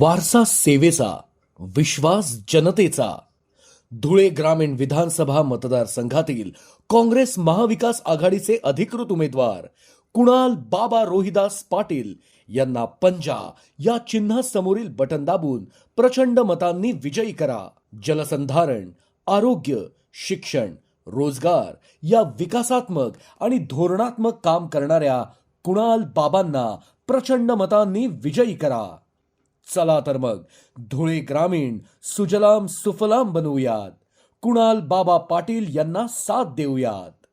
वारसा सेवेचा विश्वास जनतेचा धुळे ग्रामीण विधानसभा मतदारसंघातील काँग्रेस महाविकास आघाडीचे अधिकृत उमेदवार कुणाल बाबा रोहिदास पाटील यांना पंजा या चिन्हासमोरील बटन दाबून प्रचंड मतांनी विजयी करा. जलसंधारण आरोग्य शिक्षण रोजगार या विकासात्मक आणि धोरणात्मक काम करणाऱ्या कुणाल बाबांना प्रचंड मतांनी विजयी करा. चला तर मग धुळे ग्रामीण सुजलाम सुफलाम बनवूयात. कुणाल बाबा पाटील यांना साथ देऊयात.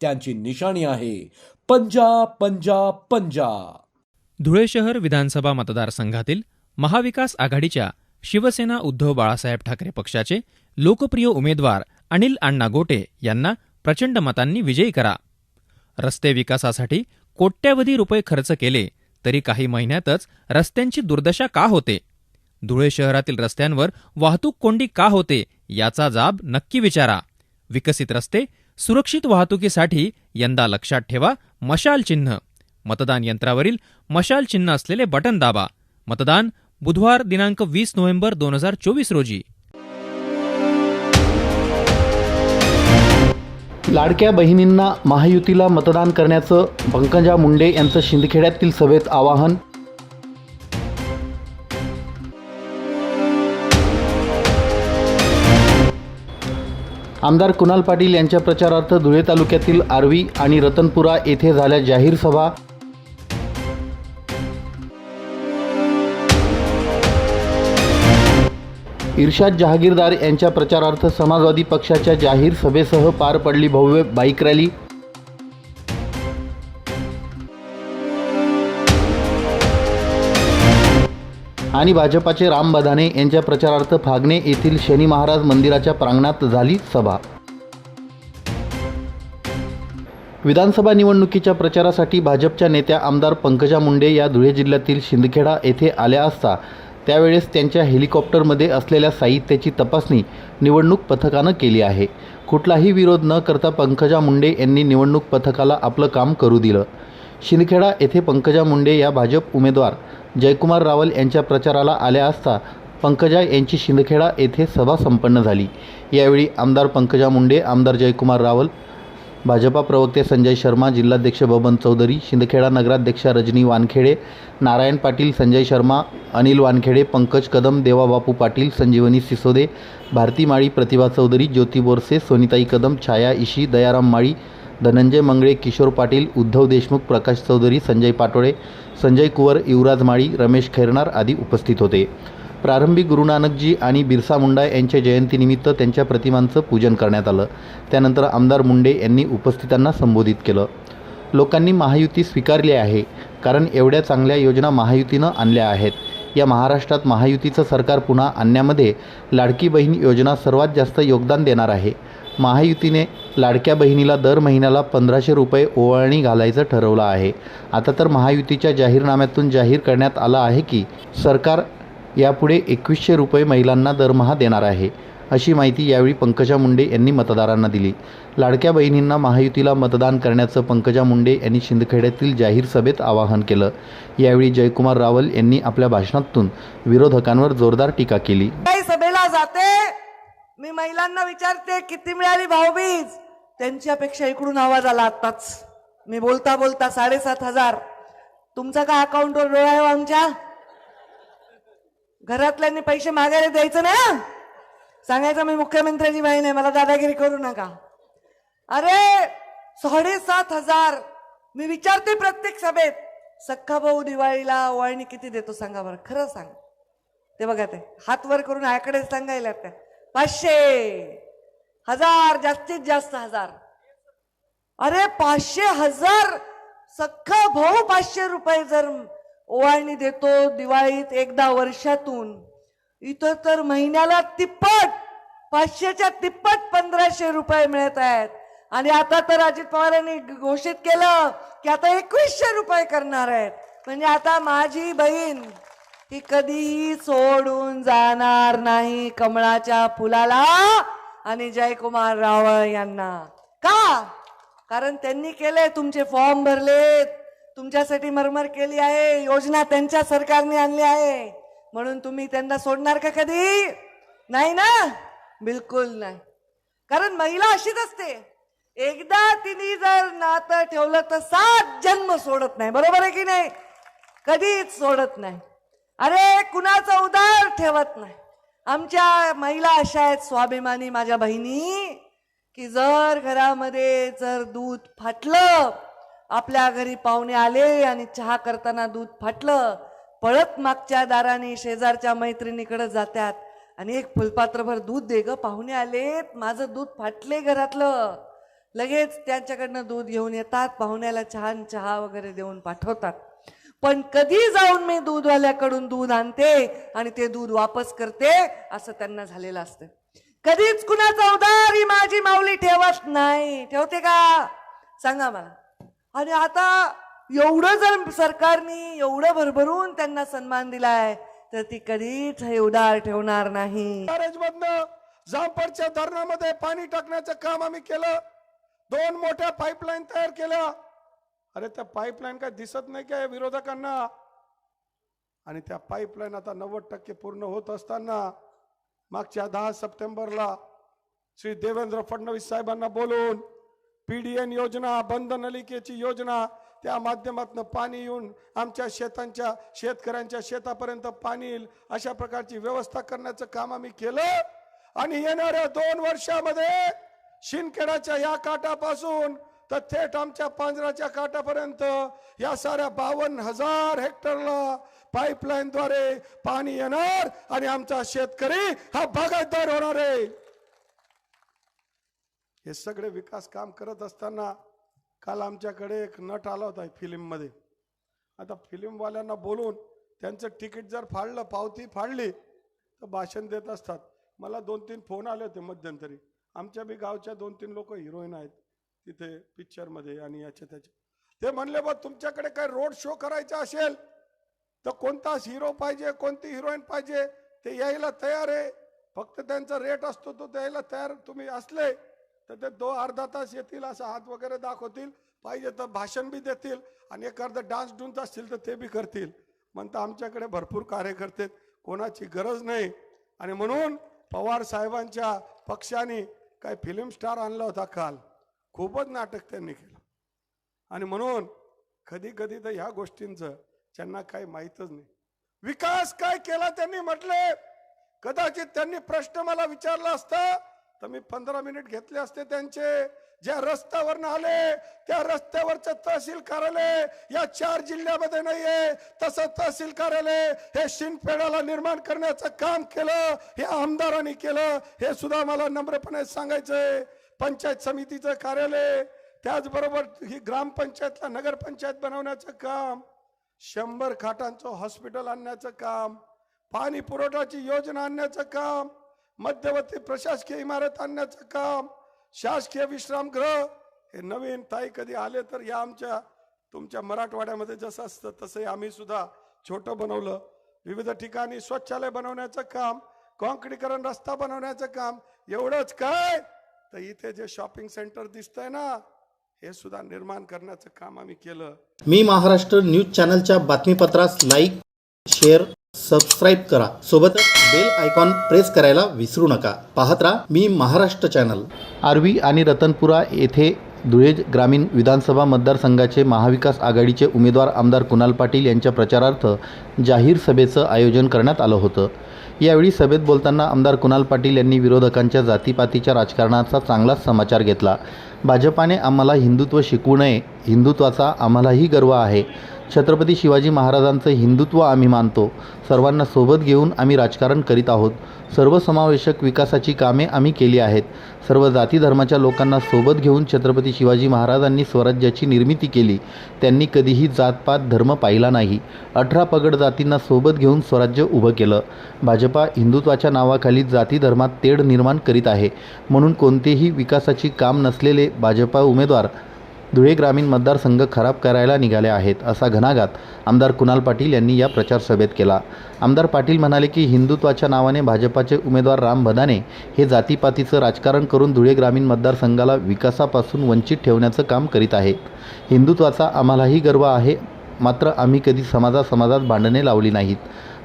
त्यांची निशाणी आहे पंजा पंजा पंजा. धुळे शहर विधानसभा मतदारसंघातील महाविकास आघाडीच्या शिवसेना उद्धव बाळासाहेब ठाकरे पक्षाचे लोकप्रिय उमेदवार अनिल अण्णा गोटे यांना प्रचंड मतांनी विजयी करा. रस्ते विकासासाठी कोट्यवधी रुपये खर्च केले तरी काही महिन्यातच रस्त्यांची दुर्दशा का होते? धुळे शहरातील रस्त्यांवर वाहतूक कोंडी का होते? याचा जाब नक्की विचारा. विकसित रस्ते सुरक्षित वाहतुकीसाठी यंदा लक्षात ठेवा मशाल चिन्ह. मतदान यंत्रावरील मशाल चिन्ह असलेले बटन दाबा. मतदान बुधवार दिनांक वीस नोव्हेंबर दोन हजार चोवीस रोजी. लाडक्या बहिणींना महायुतीला मतदान करण्याचं पंकजा मुंडे यांचं शिंदखेड्यातील सभेत आवाहन. आमदार कुणाल पाटील यांच्या प्रचारार्थ धुळे तालुक्यातील आर्वी आणि रतनपुरा येथे झाल्या जाहीर सभा. इर्शाद जहागीरदार यांच्या प्रचारार्थ समाजवादी पक्षाच्या जाहीर सभेसह पार पडली भव्य बाईक रॅली. आणि भाजपाचे राम बधाने यांच्या प्रचारार्थ फागणे येथील शनी महाराज मंदिराच्या प्रांगणात झाली सभा. विधानसभा निवडणुकीच्या प्रचारासाठी भाजपच्या नेत्या आमदार पंकजा मुंडे या धुळे जिल्ह्यातील शिंदखेडा येथे आल्या असता त्यावेळेस त्यांच्या हेलिकॉप्टरमध्ये असलेल्या साहित्याची तपासणी निवडणूक पथकानं केली आहे. कुठलाही विरोध न करता पंकजा मुंडे यांनी निवडणूक पथकाला आपलं काम करू दिलं. शिंदखेडा येथे पंकजा मुंडे या भाजप उमेदवार जयकुमार रावल यांच्या प्रचाराला आल्या असता पंकजा यांची शिंदखेडा येथे सभा संपन्न झाली. यावेळी आमदार पंकजा मुंडे आमदार जयकुमार रावल भाजपा प्रवक्ते संजय शर्मा जिल्हाध्यक्ष बबन चौधरी शिंदखेडा नगराध्यक्षा रजनी वानखेडे नारायण पाटील संजय शर्मा अनिल वानखेडे पंकज कदम देवाबापू पाटील संजीवनी सिसोदे भारती माळी प्रतिभा चौधरी ज्योती बोरसे सोनिताई कदम छाया इशी दयाराम माळी धनंजय मंगळे किशोर पाटील उद्धव देशमुख प्रकाश चौधरी संजय पाटोळे संजय कुवर युवराज माळी रमेश खैरनार आदी उपस्थित होते. प्रारंभी गुरु नानकजी आणि बिरसा मुंडा यांच्या जयंतीनिमित्त त्यांच्या प्रतिमांचं पूजन करण्यात आलं. त्यानंतर आमदार मुंडे यांनी उपस्थितांना संबोधित केलं. लोकांनी महायुती स्वीकारली आहे कारण एवढ्या चांगल्या योजना महायुतीनं आणल्या आहेत. या महाराष्ट्रात महायुतीचं सरकार पुन्हा आणण्यामध्ये लाडकी बहीण योजना सर्वात जास्त योगदान देणार आहे. महायुतीने लाडक्या बहिणीला दर महिन्याला पंधराशे रुपये ओवाळणी घालायचं ठरवलं आहे. आता तर महायुतीच्या जाहीरनाम्यातून जाहीर करण्यात आलं आहे की सरकार यापुढे एकवीसशे रुपये महिलांना दरमहा देणार आहे अशी माहिती यावेळी पंकजा मुंडे यांनी मतदारांना दिली. लाडक्या बहिणींना महायुतीला मतदान करण्याचं पंकजा मुंडे यांनी शिंदखेड्यातील जाहीर सभेत आवाहन केलं. यावेळी जयकुमार रावल यांनी आपल्या भाषणातून विरोधकांवर जोरदार टीका केली. काही सभेला जाते मी महिलांना विचारते किती मिळाली भाऊबीज? त्यांच्यापेक्षा इकडून आवाज आला आत्ताच. मी बोलता बोलता साडेसात हजार. तुमचा का अकाउंटवर डोळा आहे हो आमच्या? घरातल्यांनी पैसे मागायला द्यायचं ना? सांगायचं मी मुख्यमंत्र्याची बहीण आहे मला दादागिरी करू नका. अरे साडेसात हजार. मी विचारते प्रत्येक सभेत. सख्खा भाऊ दिवाळीला वळणी किती देतो सांगा बरं खरं सांग. ते बघा ते हात वर करून आयाकडे सांगायला त्या पाचशे. हजार जास्तीत जास्त हजार. अरे पाचशे हजार. सख्खा भाऊ पाचशे रुपये जर ओवाळणी देतो दिवाळीत एकदा वर्षातून. इथं तर महिन्याला तिप्पट पाचशेच्या तिप्पट पंधराशे रुपये मिळत आहेत. आणि आता तर अजित पवारांनी घोषित केलं की आता एकवीसशे रुपये करणार आहेत. म्हणजे आता माझी बहीण ही कधीही सोडून जाणार नाही कमळाच्या फुलाला आणि जयकुमार रावळ यांना. का? कारण त्यांनी केले तुमचे फॉर्म भरलेत. तुमच्यासाठी मरमर केली आहे योजना त्यांच्या सरकारने आणली आहे. म्हणून तुम्ही त्यांना सोडणार का कधी? नाही ना? बिलकुल नाही. कारण महिला अशीच असते. एकदा तिने जर नातं ठेवलं तर सात जन्म सोडत नाही. बरोबर आहे की नाही? कधीच सोडत नाही. अरे कुणाचा उदार ठेवत नाही. आमच्या महिला अशा आहेत स्वाभिमानी माझ्या बहिणी की जर घरामध्ये जर दूध फाटलं आपल्या घरी पाहुणे आले आणि चहा करताना दूध फाटलं. पळत मागच्या दाराने शेजारच्या मैत्रिणीकडे जातात आणि एक फुलपात्रभर दूध दे ग पाहुणे आलेत. माझं दूध फाटले घरातलं. लगेच त्यांच्याकडनं दूध घेऊन येतात पाहुण्याला छान चहा वगैरे देऊन पाठवतात. पण कधी जाऊन मी दूधवाल्याकडून दूध आणते आणि ते दूध वापस करते असं त्यांना झालेलं असतं. कधीच कुणाचा उदारी माझी माऊली ठेवत नाही. ठेवते का? सांगा मला. आणि आता एवढं जर सरकारने एवढं भरभरून त्यांना सन्मान दिलाय तर ती कधीच हे उदार ठेवणार नाही. मधनं जामपडच्या धरणामध्ये पाणी टाकण्याचं काम आम्ही केलं. दोन मोठ्या पाईपलाईन तयार केल्या. अरे त्या पाईपलाईन काय दिसत नाही काय विरोधकांना? आणि त्या पाईपलाईन आता नव्वद टक्के पूर्ण होत असताना मागच्या दहा सप्टेंबरला श्री देवेंद्र फडणवीस साहेबांना बोलून पीडीएन योजना बंद नलिकेची योजना त्या माध्यमातून पाणी येऊन आमच्या शेतांच्या शेतकऱ्यांच्या शेतापर्यंत पाणी येईल अशा प्रकारची व्यवस्था करण्याचं काम आम्ही केलं. आणि येणाऱ्या दोन वर्षामध्ये शिंदखेडाच्या या काटापासून तर थेट आमच्या पांजराच्या काटापर्यंत या साऱ्या बावन्न हजार हेक्टरला पाईपलाईनद्वारे पाणी येणार आणि आमचा शेतकरी हा बागायतदार होणार आहे. हे सगळे विकास काम करत असताना काल आमच्याकडे एक नट आला होता फिल्ममध्ये. आता फिल्मवाल्यांना बोलून त्यांचं तिकीट जर फाडलं पावती फाडली तर भाषण देत असतात. मला दोन तीन फोन आले होते मध्यंतरी. आमच्या बी गावच्या दोन तीन लोक हिरोईन आहेत तिथे पिक्चरमध्ये आणि याच्या त्याच्या. ते म्हणले बा तुमच्याकडे काय रोड शो करायचा असेल तर कोणता हिरो पाहिजे कोणती हिरोईन पाहिजे ते यायला तयार आहे. फक्त त्यांचा रेट असतो तो द्यायला तयार तुम्ही असले तर ते दो अर्धा तास येतील असं हात वगैरे दाखवतील. पाहिजे तर भाषण बी देतील आणि एखादं डान्स डुन्स असतील तर ते बी करतील. म्हणता आमच्याकडे भरपूर कार्यकर्ते कोणाची गरज नाही. आणि म्हणून पवार साहेबांच्या पक्षाने काय फिल्म स्टार आणला होता काल. खूपच नाटक त्यांनी केलं. आणि म्हणून कधी कधी तर ह्या गोष्टींचं त्यांना काही माहीतच नाही. विकास काय केला त्यांनी म्हटले? कदाचित त्यांनी प्रश्न मला विचारला असता तर मी पंधरा मिनिट घेतले असते त्यांचे. ज्या रस्त्यावरनं आले त्या रस्त्यावरचं तहसील कार्यालय या चार जिल्ह्यामध्ये नाहीये. तसं तहसील कार्यालय हे शिंदखेड्याला निर्माण करण्याचं काम केलं हे आमदारांनी केलं हे सुद्धा मला नम्रपणे सांगायचंय. पंचायत समितीचं कार्यालय त्याचबरोबर ही ग्रामपंचायतला नगरपंचायत बनवण्याचं काम शंभर खाटांचं हॉस्पिटल आणण्याचं काम पाणी पुरवठ्याची योजना आणण्याचं काम मध्यवर्ती प्रशासकीय इमारत आणण्याचं काम शासकीय विश्रामगृह हे नवीन ताई कधी आले तर या आमच्या तुमच्या मराठवाड्यामध्ये जसं असतं तसं आम्ही सुद्धा छोटं बनवलं. विविध ठिकाणी स्वच्छालय बनवण्याचं काम कॉन्क्रीटीकरण रस्ता बनवण्याचं काम एवढंच काय? तर इथे जे शॉपिंग सेंटर दिसतंय ना हे सुद्धा निर्माण करण्याचं काम आम्ही केलं. मी महाराष्ट्र न्यूज चॅनलच्या बातमीपत्रास लाईक शेअर सबस्क्राईब करा. सोबतच बेल आयकॉन प्रेस करायला विसरू नका. पाहत राहा मी महाराष्ट्र चॅनल. आर्वी आणि रतनपुरा येथे धुळे ग्रामीण विधानसभा मतदारसंघाचे महाविकास आघाडीचे उमेदवार आमदार कुणाल पाटील यांच्या प्रचारार्थ जाहीर सभेचं आयोजन करण्यात आलं होतं. यावेळी सभेत बोलताना आमदार कुणाल पाटील यांनी विरोधकांच्या जातीपातीच्या राजकारणाचा चांगलाच समाचार घेतला. भाजपाने आम्हाला हिंदुत्व शिकवू नये हिंदुत्वाचा आम्हालाही गर्व आहे. छत्रपती शिवाजी महाराजांचं हिंदुत्व आम्ही मानतो. सर्वांना सोबत घेऊन आम्ही राजकारण करीत आहोत. सर्वसमावेशक विकासाची कामे आम्ही केली आहेत. सर्व जाती धर्माच्या लोकांना सोबत घेऊन छत्रपती शिवाजी महाराजांनी स्वराज्याची निर्मिती केली. त्यांनी कधीही जातपात धर्म पाहिला नाही. अठरा पगड जातींना सोबत घेऊन स्वराज्य उभं केलं. भाजपा हिंदुत्वाच्या नावाखाली जाती धर्मात तेढ निर्माण करीत आहे. म्हणून कोणतेही विकासाची काम नसलेले भाजपा उमेदवार धुळे ग्रामीण मतदारसंघ खराब करायला निघाले आहेत असा घणाघात आमदार कुणाल पाटील यांनी या प्रचार सभेत केला. आमदार पाटील म्हणाले की हिंदुत्वाच्या नावाने भाजपाचे उमेदवार राम भदाने हे जातीपातीचं राजकारण करून धुळे ग्रामीण मतदारसंघाला विकासापासून वंचित ठेवण्याचं काम करीत आहेत. हिंदुत्वाचा आम्हालाही गर्व आहे मात्र आम्ही कधी समाजा समाजात भांडणे लावली नाहीत.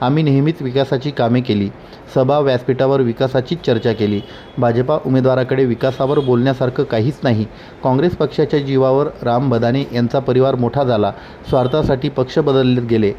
आम्ही नेहमीच विकासाची कामे केली. सभा व्यासपीठावर विकासाचीच चर्चा केली. भाजपा उमेदवाराकडे विकासावर बोलण्यासारखं काहीच नाही. काँग्रेस पक्षाच्या जीवावर राम बदाने यांचा परिवार मोठा झाला. स्वार्थासाठी पक्ष बदलले गेले.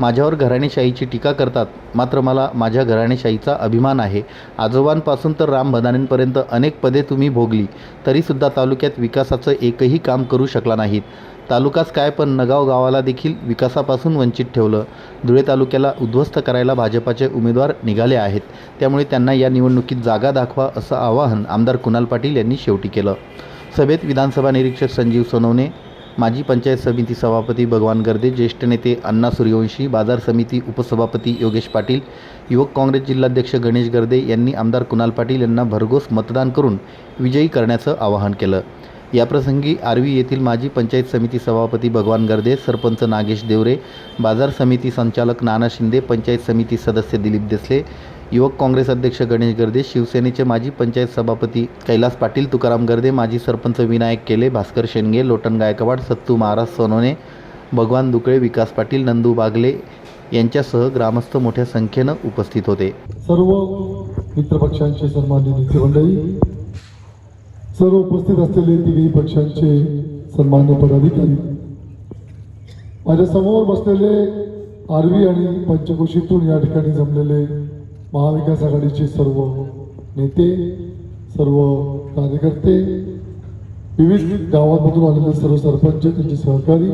माझ्यावर घराणेशाहीची टीका करतात. मात्र मला माझ्या घराणेशाहीचा अभिमान आहे. आजोबांपासून तर राम बदानेंपर्यंत अनेक पदे तुम्ही भोगली. तरीसुद्धा तालुक्यात विकासाचं एकही काम करू शकला नाहीत. तालुकाच काय पण नगाव गावाला देखील विकासापासून वंचित ठेवलं. धुळे तालुक्याला उद्ध्वस्त करायला भाजपाचे उमेदवार निघाले आहेत. त्यामुळे त्यांना या निवडणुकीत जागा दाखवा असं आवाहन आमदार कुणाल पाटील यांनी शेवटी केलं. सभेत विधानसभा निरीक्षक संजीव सोनवणे माजी पंचायत समिती सभापती भगवान गर्दे ज्येष्ठ नेते अण्णा सूर्यवंशी बाजार समिती उपसभापती योगेश पाटील युवक काँग्रेस जिल्हाध्यक्ष गणेश गर्दे यांनी आमदार कुणाल पाटील यांना भरघोस मतदान करून विजयी करण्याचं आवाहन केलं. याप्रसंगी आर्वी येथील माजी पंचायत समिती सभापती भगवान गर्दे सरपंच नागेश देवरे बाजार समिती संचालक नाना शिंदे पंचायत समिती सदस्य दिलीप देसले युवक काँग्रेस अध्यक्ष गणेश गर्दे शिवसेनेचे माजी पंचायत सभापती कैलास पाटील तुकाराम गर्दे माजी सरपंच विनायक केले भास्कर शेंडगे लोटन गायकवाड सत्तू महाराज सोनोने भगवान दुकळे विकास पाटील नंदू बागले यांच्यासह ग्रामस्थ मोठ्या संख्येनं उपस्थित होते. सर्व मित्रपक्षांचे सन्मान्य मंडळी सर्व उपस्थित असलेले तिघही पक्षांचे सन्मान्य पदाधिकारी. माझ्यासमोर बसलेले आरवी आणि पंचकोशीतून या ठिकाणी जमलेले महाविकास आघाडीचे सर्व नेते सर्व कार्यकर्ते विविध गावांमधून आलेले सर्व सरपंच त्यांचे सहकारी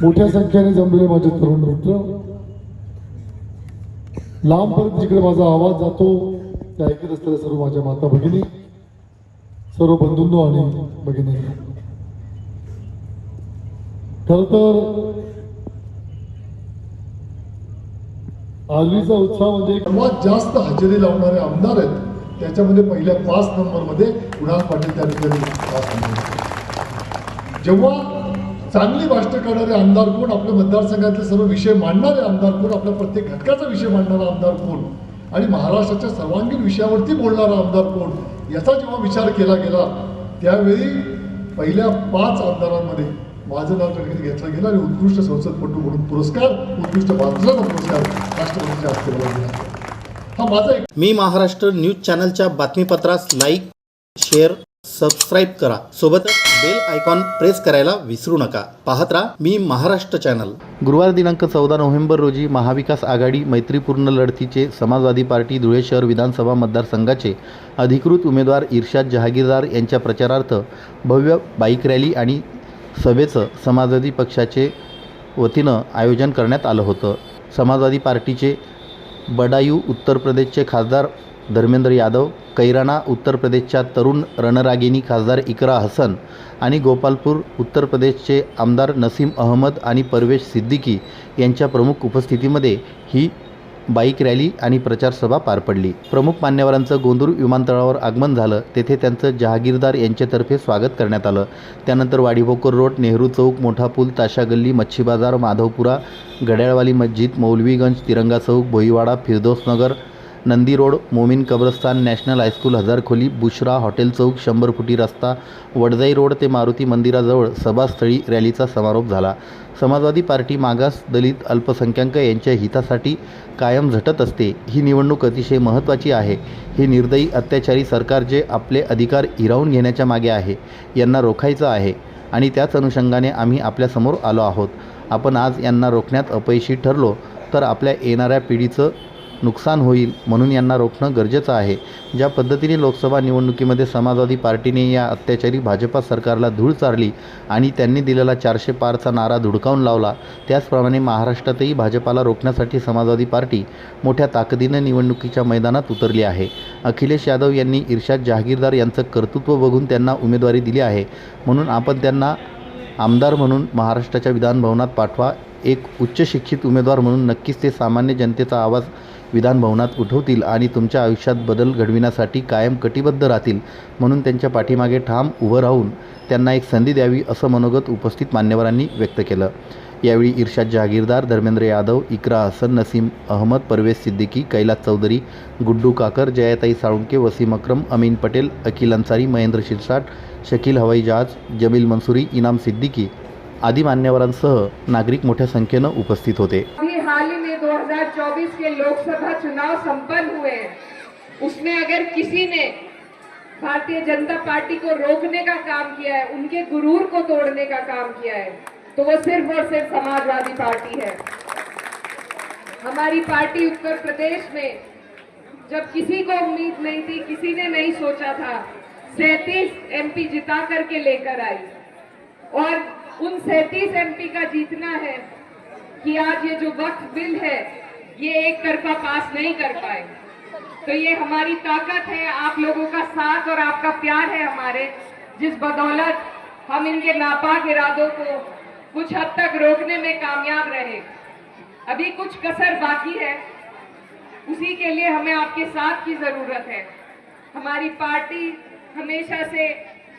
मोठ्या संख्येने जमलेले माझे तरुण मित्र. लांबपर्यंत जिकडे माझा आवाज जातो ते ऐकत असलेल्या सर्व माझ्या माता भगिनी सर्व बंधूंनो आणि भगिनी खर तर आर्वीचा उत्साह म्हणजे सर्वात जास्त हजेरी लावणारे आमदार आहेत. त्याच्यामध्ये पहिल्या पाच नंबरमध्ये कुणाल पाटील त्या ठिकाणी जेव्हा चांगली भाष्ट करणारे आमदार कोण आपल्या मतदारसंघातले सर्व विषय मांडणारे आमदार कोण आपल्या प्रत्येक घटकाचा विषय मांडणारा आमदार कोण आणि महाराष्ट्राच्या सर्वांगीण विषयावरती बोलणारा आमदार कोण याचा जेव्हा विचार केला गेला त्यावेळी पहिल्या पाच आमदारांमध्ये माझं नाव त्या घेतलं गेलं आणि उत्कृष्ट संसदपटू म्हणून पुरस्कार उत्कृष्ट बांधला पुरस्कार राष्ट्रपतीच्या हस्ते मला हा माझा एक मी महाराष्ट्र न्यूज चॅनलच्या बातमीपत्रास लाईक शेअर सबस्क्राईब करा. सोबतच बेल आयकॉन प्रेस करायला विसरू नका. पाहत राहा मी महाराष्ट्र चॅनल. गुरुवार दिनांक चौदा नोव्हेंबर रोजी महाविकास आघाडी मैत्रीपूर्ण लढतीचे समाजवादी पार्टी धुळे शहर विधानसभा मतदारसंघाचे अधिकृत उमेदवार इर्शाद जहागीरदार यांच्या प्रचारार्थ भव्य बाईक रॅली आणि सभेचं समाजवादी पक्षाचे वतीनं आयोजन करण्यात आलं होतं. समाजवादी पार्टीचे बडायू उत्तर प्रदेशचे खासदार धर्मेंद्र यादव कैराणा उत्तर प्रदेशच्या तरुण रणरागिनी खासदार इकरा हसन आणि गोपालपूर उत्तर प्रदेशचे आमदार नसीम अहमद आणि परवेश सिद्दीकी यांच्या प्रमुख उपस्थितीमध्ये ही बाईक रॅली आणि प्रचारसभा पार पडली. प्रमुख मान्यवरांचं गोंदूर विमानतळावर आगमन झालं तेथे त्यांचं जहागीरदार यांच्यातर्फे स्वागत करण्यात आलं. त्यानंतर वाडीभोकर रोड नेहरू चौक मोठा पूल ताशा गल्ली मच्छी बाजार माधवपुरा घड्याळवाली मस्जिद मौलवीगंज तिरंगा चौक भोईवाडा फिरदोसनगर नंदी रोड मोमीन कब्रस्तान national high school Hazarkholi Bushra hotel chowk शंभर फुटी रस्ता वडजाई रोड ते मारुती मंदिराजवळ सभास्थळी रॅलीचा समारोप झाला. समाजवादी पार्टी मागास दलित अल्पसंख्याक यांच्या हितासाठी कायम झटत असते. ही निवडणूक अतिशय महत्त्वाची आहे. हे निर्दयी अत्याचारी सरकार जे आपले अधिकार हिरावून घेण्याच्या मागे आहे यांना रोखायचं आहे आणि त्याच अनुषंगाने आम्ही आपल्यासमोर आलो आहोत. आपण आज यांना रोखण्यात अपयशी ठरलो तर आपल्या येणाऱ्या पिढीचं नुकसान होईल म्हणून यांना रोखणं गरजेचं आहे. ज्या पद्धतीने लोकसभा निवडणुकीमध्ये समाजवादी पार्टीने या अत्याचारी भाजपा सरकारला धूळ चारली आणि त्यांनी दिलेला चारशे पारचा नारा धुडकावून लावला त्याचप्रमाणे महाराष्ट्रातही भाजपाला रोखण्यासाठी समाजवादी पार्टी मोठ्या ताकदीनं निवडणुकीच्या मैदानात उतरली आहे. अखिलेश यादव यांनी इर्शाद जहागीरदार यांचं कर्तृत्व बघून त्यांना उमेदवारी दिली आहे. म्हणून आपण त्यांना आमदार म्हणून महाराष्ट्राच्या विधानभवनात पाठवा एक उच्च शिक्षित उमेदवार म्हणून नक्कीच ते सामान्य जनतेचा आवाज विधानभवनात उठवतील आणि तुमच्या आयुष्यात बदल घडविण्यासाठी कायम कटिबद्ध राहतील म्हणून त्यांच्या पाठीमागे ठाम उभं राहून त्यांना एक संधी द्यावी असं मनोगत उपस्थित मान्यवरांनी व्यक्त केलं. यावेळी इर्शाद जहागीरदार धर्मेंद्र यादव इकरा हसन नसीम अहमद परवेज सिद्दीकी कैलास चौधरी गुड्डू काकर जयाताई साळुंके वसीम अक्रम अमीन पटेल अखिल अन्सारी महेंद्र शिरसाट शकील हवाई जहाज जमील मंसुरी इनाम सिद्दीकी आदी मान्यवरांसह नागरिक मोठ्या संख्येनं उपस्थित होते. हाल ही में 2024 के लोकसभा चुनाव संपन्न हुए हैं। उसमें अगर किसी ने भारतीय जनता पार्टी को रोकने का काम किया है, उनके गुरूर को तोड़ने का काम किया है तो वो सिर्फ़ और सिर्फ़ समाजवादी पार्टी है। हमारी पार्टी उत्तर प्रदेश में जब किसी को उम्मीद नहीं थी, किसी ने नहीं सोचा था, सैतीस एमपी जिता करके लेकर आई। और उन सैतीस एमपी का जीतना है कि आज ये जो वक्त बिल है, ये एक तरफा पास नहीं कर पाए। तो ये हमारी ताकत है, आप लोगों का साथ और आपका प्यार है हमारे, जिस बदौलत हम इनके नापाक इरादों को कुछ हद तक रोकने में कामयाब रहे। अभी कुछ कसर बाकी है। उसी के लिए हमें आपके साथ की ज़रूरत है। हमारी पार्टी हमेशा से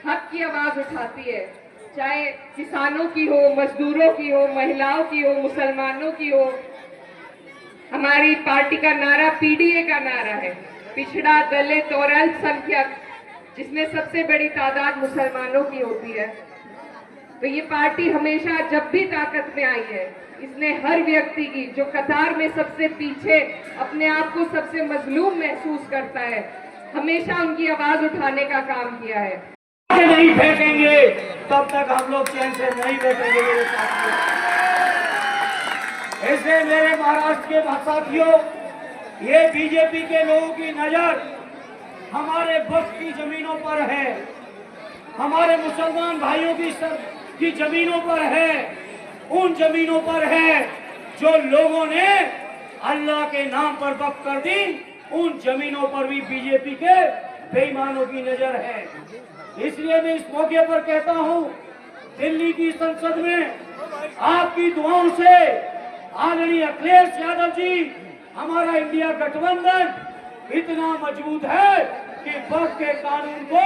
हक की आवाज़ उठाती है। चाहे किसानों की हो, मजदूरों की हो, महिलाओं की हो, मुसलमानों की हो, हमारी पार्टी का नारा, पीडीए का नारा है। पिछड़ा, दलित और अल्पसंख्यक, जिसमें सबसे बड़ी तादाद मुसलमानों की होती है। तो ये पार्टी हमेशा जब भी ताकत में आई है, इसने हर व्यक्ति की, जो कतार में सबसे पीछे, अपने आप को सबसे मजलूम महसूस करता है, हमेशा उनकी आवाज़ उठाने का काम किया है। के नहीं फेंकेंगे। तब तक हम लोग चैन से नहीं बैठेंगे मेरे साथियों। ऐसे मेरे महाराष्ट्र के साथियों ये बीजेपी के लोगों की नज़र हमारे वक्त की जमीनों पर है। हमारे मुसलमान भाइयों की सब की जमीनों पर है। उन जमीनों पर है जो लोगों ने अल्लाह के नाम पर वक्त कर दी। उन जमीनों पर भी बीजेपी के बेईमानों की नज़र है। इसलिए मैं इस मौके पर कहता हूँ, दिल्ली की संसद में आपकी दुआओं से आदरणीय अखिलेश यादव जी, हमारा इंडिया गठबंधन इतना मज़बूत है कि वक्त के कानून को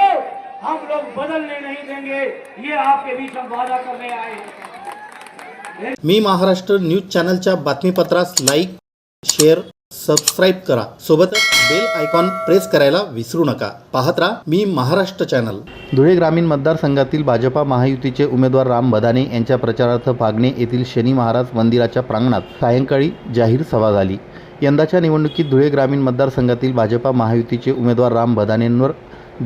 हम लोग बदलने नहीं देंगे। ये आपके बीच हम वादा करने आए मी महाराष्ट्र न्यूज़ चॅनलच्या बातमीपत्रास लाईक, शेअर, सबस्क्राईब करा. सोबतच बेल आयकॉन प्रेस करायला विसरू नका. पाहत राहा मी महाराष्ट्र चॅनल. धुळे ग्रामीण मतदारसंघातील भाजपा महायुतीचे उमेदवार राम बदाने यांच्या प्रचारार्थ फागणे येथील शनी महाराज मंदिराच्या प्रांगणात सायंकाळी जाहीर सभा झाली. यंदाच्या निवडणुकीत धुळे ग्रामीण मतदारसंघातील भाजपा महायुतीचे उमेदवार राम बदानेंवर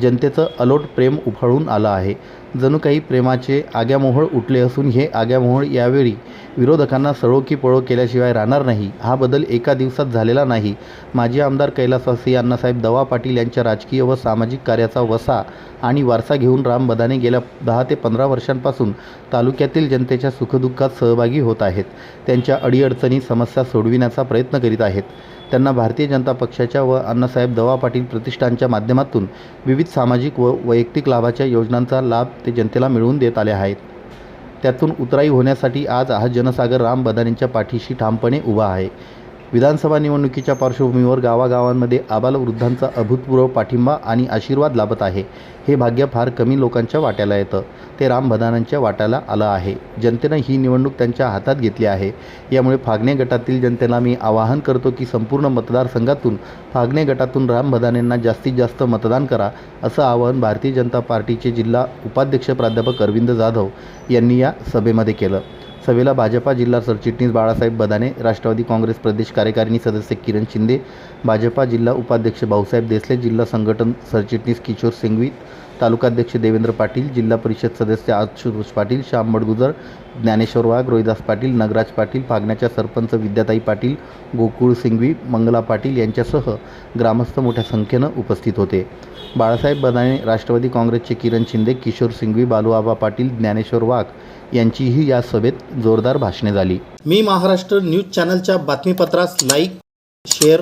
जनतेचं अलोट प्रेम उफाळून आलं आहे. जणू काही प्रेमाचे आग्यामोहळ उठले असून हे आग्यामोहळ यावेळी विरोधकांना सळो की पळो केल्याशिवाय राहणार नाही. हा बदल एका दिवसात झालेला नाही. माजी आमदार कैलासवासी अण्णासाहेब दवा पाटील यांच्या राजकीय व सामाजिक कार्याचा वसा आणि वारसा घेऊन राम बदाने गेल्या दहा ते पंधरा वर्षांपासून तालुक्यातील जनतेच्या सुखदुःखात सहभागी होत आहेत. त्यांच्या अडीअडचणी समस्या सोडविण्याचा प्रयत्न करीत आहेत. त्यांना भारतीय जनता पक्षाच्या व अण्णासाहेब दवा पाटील प्रतिष्ठानच्या माध्यमातून विविध सामाजिक व वैयक्तिक लाभाच्या योजनांचा लाभ ते जनतेला मिळवून देत आले आहेत. त्यातून उतराई होण्यासाठी आज हा जनसागर राम बदानेंच्या पाठीशी ठामपणे उभा आहे. विधानसभा निवडणुकीच्या पार्श्वभूमीवर गावागावांमध्ये आबालवृद्धांचा अभूतपूर्व पाठिंबा आणि आशीर्वाद लाभत आहे. हे भाग्य फार कमी लोकांच्या वाट्याला येतं. ते रामभदानांच्या वाट्याला आलं आहे. जनतेनं ही निवडणूक त्यांच्या हातात घेतली आहे. यामुळे फागणे गटातील जनतेला मी आवाहन करतो की संपूर्ण मतदारसंघातून फागणे गटातून रामभदानेंना जास्तीत जास्त मतदान करा असं आवाहन भारतीय जनता पार्टीचे जिल्हा उपाध्यक्ष प्राध्यापक अरविंद जाधव यांनी या सभेमध्ये केलं. सभेला भाजपा जिल्हा सरचिटणीस बाळासाहेब बदाने राष्ट्रवादी काँग्रेस प्रदेश कार्यकारिणी सदस्य किरण शिंदे भाजपा जिल्हा उपाध्यक्ष भाऊसाहेब देसले जिल्हा संघटन सरचिटणीस किशोर सिंघवी तालुकाध्यक्ष देवेंद्र पाटील जिल्हा परिषद सदस्य आशुतोष पाटील श्याम मडगुजर ज्ञानेश्वर वाघ रोहिदास पाटील नगराज पाटील फागण्याच्या सरपंच विद्याताई पाटील गोकुळ सिंघवी मंगला पाटील यांच्यासह ग्रामस्थ मोठ्या संख्येनं उपस्थित होते. बाळासाहेब बदाने राष्ट्रवादी काँग्रेसचे किरण शिंदे किशोर सिंघवी बालूआबा पाटील ज्ञानेश्वर वाघ यांचीही या सभेत जोरदार भाषणे झाली. मी महाराष्ट्र न्यूज चॅनलच्या बातमीपत्रास लाईक शेअर